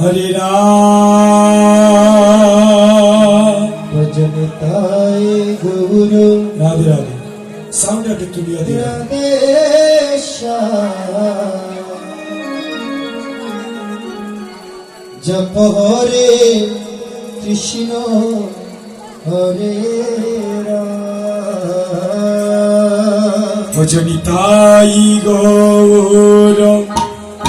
হরে ভজনে তাই গুরু। রাধে রাধে। সাউন্ড একটু তুলিয়া দিয়ে রাধেশা। জপ হরে কৃষ্ণ হরে রাম তাই গৌর রাধে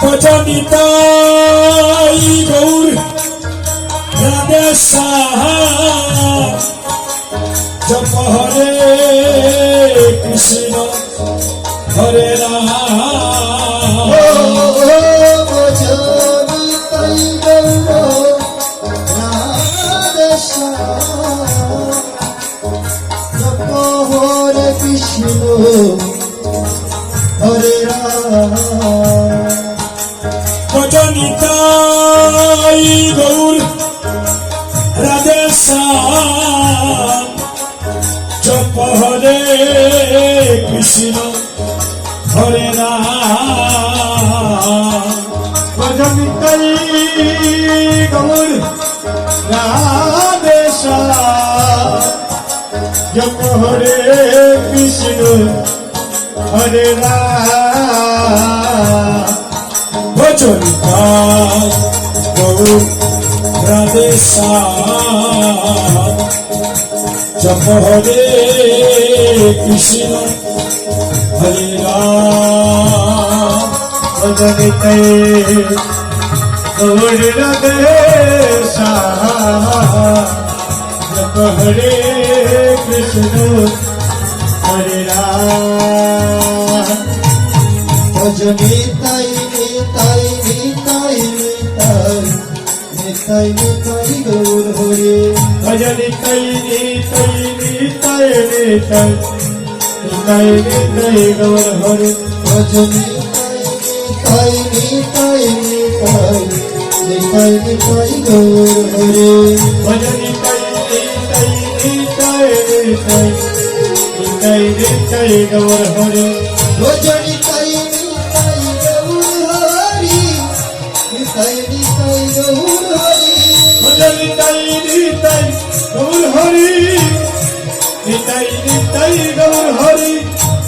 ভজনিতাই গৌর রাধে সাহা। জপ হরে কৃষ্ণ হরে রাম। ও ভজনে তাই হরে গৌর, রাধে জপ হরে কৃষ্ণ, হরে রাম। ভজনিতাই গৌর সাহা জপ হরে কৃষ্ণ, হরে রাম। ভজন গৌর রাধে জপ হরে কৃষ্ণ হরে রাম ভজন গৌর রাধে জপ হরে কৃষ্ণ হরে রাম ভজনে তাই নিতাই নিতাই নিতাই নিতাই নিতাই গৌর হরে ভজনি গৌর হরে তাই নিতাই নিতাই নিতাই নিতাই গৌর হরে ভজনি তৈ নি তৈ নি তৈ নি তৈ তৈ নি তৈ গৌর হরে ভজনে হরি নিতাই নিতাই গৌর হরি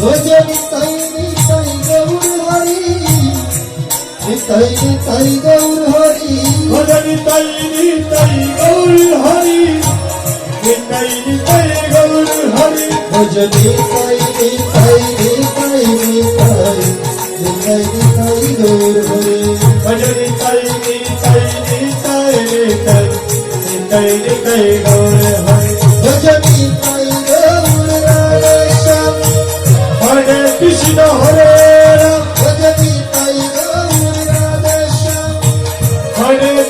ভজনে তাই নিতাই গৌর হরি নিতাই নিতাই গৌর হরি। ভজনি তৈ নি তৈ গৌর হরি নিতাই নিতাই গৌর হরি। ভজনে তাই নিতাই নিতাই নিতাই নিতাই নিতাই গৌর হরি। ভজনি তৈ নি তৈ নি তৈ নি তৈ নিতাই নিতাই গৌর হরি। ভজনে তাই গৌর রাধে শ্যাম। হরে কৃষ্ণ হরে রাম। ভজনে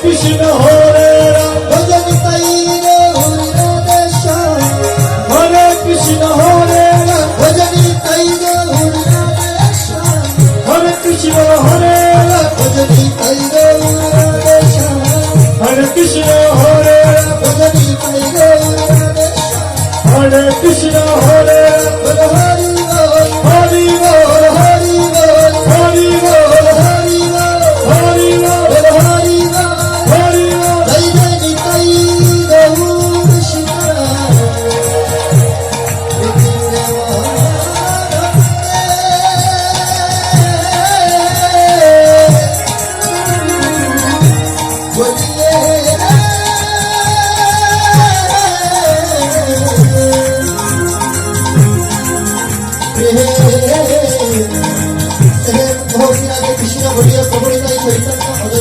রাধে কৃষ্ণ বলিয়া কবর নাই চৈতন্য